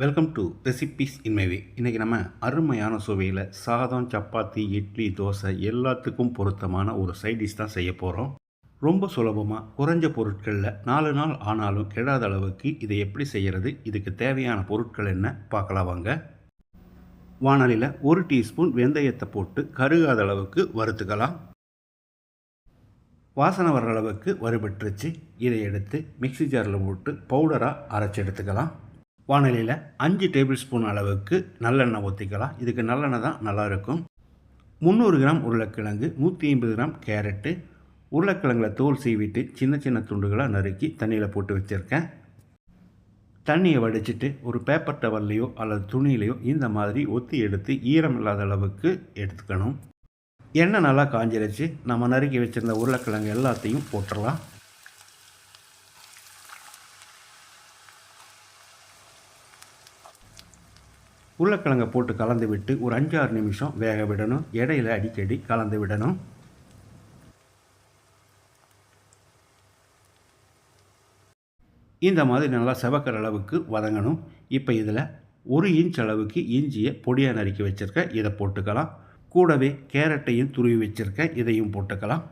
Welcome to recipes இன்மைவே இன்றைக்கி நம்ம அருமையான சுவையில் சாதம் சப்பாத்தி இட்லி தோசை எல்லாத்துக்கும் பொருத்தமான ஒரு சைட் டிஷ் தான் செய்ய போகிறோம் ரொம்ப சுலபமாக குறைஞ்ச பொருட்களில் நாலு நாள் ஆனாலும் கெடாத அளவுக்கு இதை எப்படி செய்கிறது இதுக்கு தேவையான பொருட்கள் என்ன பார்க்கலாம் வாங்க. வானலியில் ஒரு டீஸ்பூன் வெந்தயத்தை போட்டு கருகாத அளவுக்கு வறுத்துக்கலாம். வாசனை வர்ற அளவுக்கு வறுபட்டுருச்சு. இதை எடுத்து மிக்ஸி ஜாரில் போட்டு பவுடராக அரைச்சி எடுத்துக்கலாம். வானிலையில் அஞ்சு டேபிள் ஸ்பூன் அளவுக்கு நல்லெண்ணெய் ஊற்றிக்கலாம் இதுக்கு நல்லெண்ணெய் தான் நல்லாயிருக்கும். முந்நூறு கிராம் உருளைக்கிழங்கு நூற்றி ஐம்பது கிராம் கேரட்டு உருளைக்கிழங்குல தோல் சீவிட்டு சின்ன சின்ன துண்டுகளாக நறுக்கி தண்ணியில் போட்டு வச்சுருக்கேன். தண்ணியை வடிச்சிட்டு ஒரு பேப்பர் டவல்லையோ அல்லது துணியிலையோ இந்த மாதிரி ஒத்தி எடுத்து ஈரம் இல்லாத அளவுக்கு எடுத்துக்கணும். எண்ணெய் நல்லா காஞ்சிருச்சு. நம்ம நறுக்கி வச்சுருந்த உருளைக்கிழங்கு எல்லாத்தையும் போட்டுடலாம். உருளைக்கிழங்கை போட்டு கலந்து விட்டு ஒரு அஞ்சாறு நிமிஷம் வேக விடணும். இடையில அடிக்கடி கலந்து விடணும். இந்த மாதிரி நல்லா செவக்கிற அளவுக்கு வதங்கணும். இப்போ இதில் ஒரு இன்ச் அளவுக்கு இஞ்சியை பொடியாக நறுக்கி வச்சுருக்கேன். இதை போட்டுக்கலாம். கூடவே கேரட்டையும் துருவி வச்சுருக்கேன். இதையும் போட்டுக்கலாம்.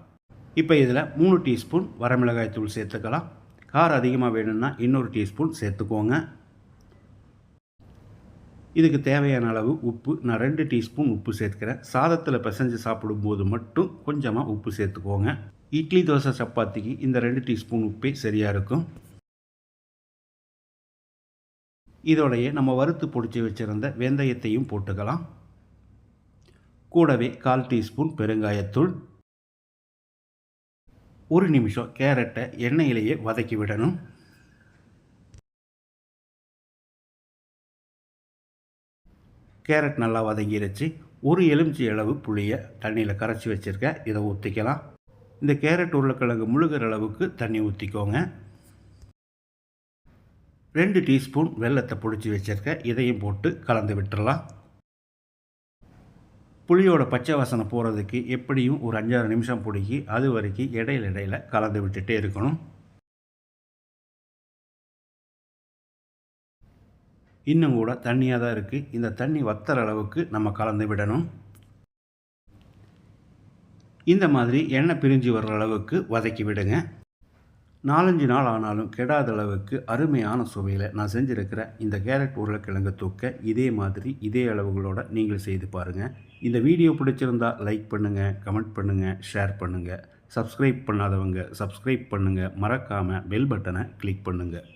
இப்போ இதில் மூணு டீஸ்பூன் வரமிளகாய் தூள் சேர்த்துக்கலாம். காரம் அதிகமாக வேணும்னா இன்னொரு டீஸ்பூன் சேர்த்துக்கோங்க. இதுக்கு தேவையான அளவு உப்பு. நான் ரெண்டு டீஸ்பூன் உப்பு சேர்த்துக்கிறேன். சாதத்தில் பிசைஞ்சு சாப்பிடும்போது மட்டும் கொஞ்சமாக உப்பு சேர்த்துக்கோங்க. இட்லி தோசை சப்பாத்திக்கு இந்த ரெண்டு டீஸ்பூன் உப்பே சரியாக இருக்கும். இதோடைய நம்ம வறுத்து பொடிச்சு வச்சுருந்த வெந்தயத்தையும் போட்டுக்கலாம். கூடவே கால் டீஸ்பூன் பெருங்காயத்தூள். ஒரு நிமிஷம் கேரட்டை எண்ணெயிலேயே வதக்கி விடணும். கேரட் நல்லா வதங்கிடுச்சு ஒரு எலுமிச்சி அளவு புளியை தண்ணியில் கரைச்சி வச்சுருக்கேன் இதை ஊற்றிக்கலாம் இந்த கேரட் உருளைக்கிழங்கு முழுகிற அளவுக்கு தண்ணி ஊற்றிக்கோங்க ரெண்டு டீஸ்பூன் வெள்ளத்தை பிடிச்சி வச்சுருக்கேன் இதையும் போட்டு கலந்து விட்டுறலாம். புளியோட பச்சை வாசனை போகிறதுக்கு எப்படியும் ஒரு அஞ்சாறு நிமிஷம் பிடிக்கி அது வரைக்கும் இடையில இடையில கலந்து விட்டுட்டே இருக்கணும். இன்னும் கூட தண்ணியாக தான் இருக்குது இந்த தண்ணி வத்துற அளவுக்கு நம்ம கலந்து விடணும். இந்த மாதிரி எண்ணெய் பிரிஞ்சு வர்ற அளவுக்கு வதக்கி விடுங்க. நாலஞ்சு நாள் ஆனாலும் கெடாத அளவுக்கு அருமையான சுவையில் நான் செஞ்சுருக்கிற இந்த கேரட் உருளைக்கிழங்கு தூக்க இதே மாதிரி இதே அளவுகளோட நீங்கள் செய்து பாருங்கள் இந்த வீடியோ பிடிச்சிருந்தா லைக் பண்ணுங்கள் கமெண்ட் பண்ணுங்கள் ஷேர் பண்ணுங்கள் சப்ஸ்கிரைப் பண்ணாதவங்க சப்ஸ்கிரைப் பண்ணுங்கள் மறக்காமல் பெல் பட்டனை கிளிக் பண்ணுங்கள்